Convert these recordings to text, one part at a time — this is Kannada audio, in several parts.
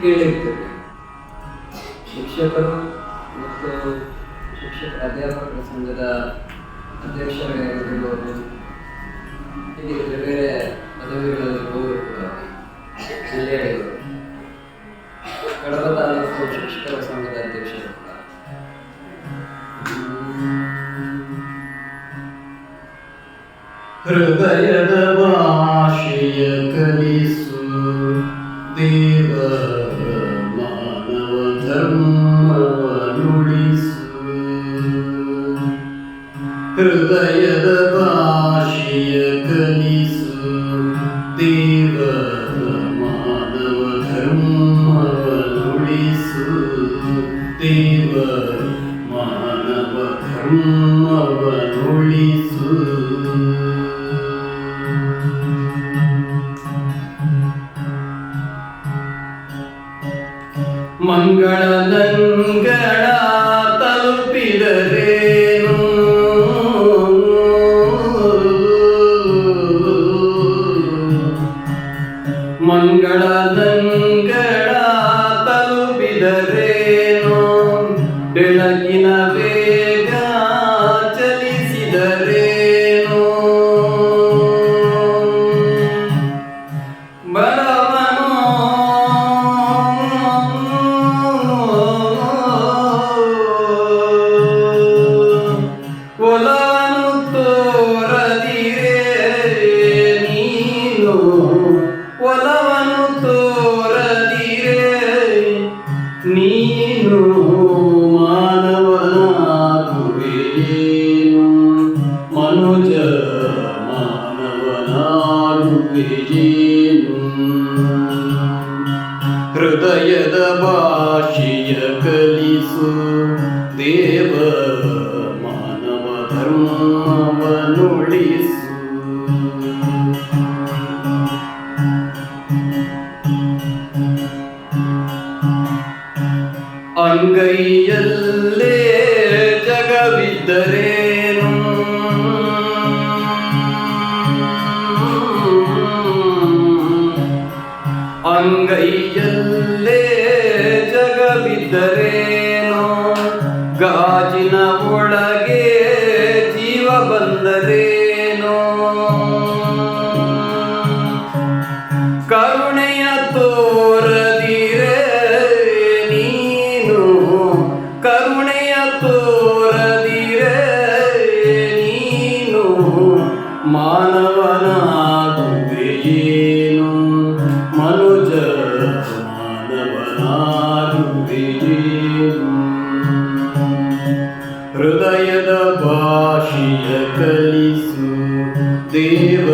ಕೇಳಿರ್ತೇವೆ ಶಿಕ್ಷಕರು ಮತ್ತು ಶಿಕ್ಷಕ ಅಧ್ಯಾಪಕರ ಸಂಘದ ಅಧ್ಯಕ್ಷರಾಗಿರ್ಬೋದು ಹೀಗೆ ಬೇರೆ ಬೇರೆ ಪದವಿಗಳಲ್ಲಿ ಹೋಗಿರ್ತಾರೆ ಜಿಲ್ಲೆಯಲ್ಲಿರುವರು ಕಡಬ ತಾಲೂಕು ಶಿಕ್ಷಕರ ಸಂಘದ ಅಧ್ಯಕ್ಷರು ಹೃದಯದ ದೇವ ಮಾನವ ಧರ್ಮವ ನುಡಿಸು ಹೃದಯದ ದೇವ ಮಾನವ ಧರ್ಮವ ನುಡಿಸು ದೇವ ಮಾನವ ಧರ್ಮವ ನುಡಿಸು ಮಂಗಳ ನಂಗಳ ತಲುಪಿದರೇನು ಮಂಗಳ ಒಲವನು ತೋರದಿರೆ ನೀನು ಮಾನವನಾಗುವೆಯೇನು ಮನುಜ ಮಾನವನಾಗುವೆಯೇನು ಹೃದಯದ ಭಾಷೆಯ ಕಲಿಸು ದೇವ ಮಾನವ ಧರ್ಮವ ಅಂಗೈಯಲ್ಲೇ ಜಗವಿದ್ದರೇನು? ಅಂಗೈಯಲ್ಲೇ ಜಗವಿದ್ದರೇನು? ಗಾಜಿನ ಒಳಗೆ ಮಾನವನಾಗುವೆಯೇನು? ಮನುಜ ಮಾನವನಾಗುವೆಯೇನು ಹೃದಯದ ಭಾಷೆಯ ಕಲಿಸು ದೇವ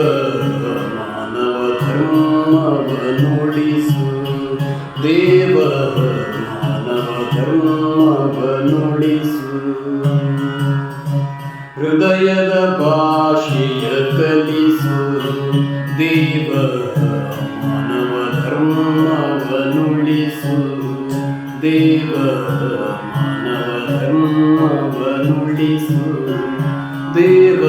ಮಾನವ ಧರ್ಮವ ನುಡಿಸು ದೇವ ಮಾನವ ಧರ್ಮವ ನುಡಿಸು ಹೃದಯದ ಭಾಷೆಯ ಕಲಿಸು ದೇವ ಮಾನವ धर्म ದೇವ ಮಾನವ वृषु ದೇವ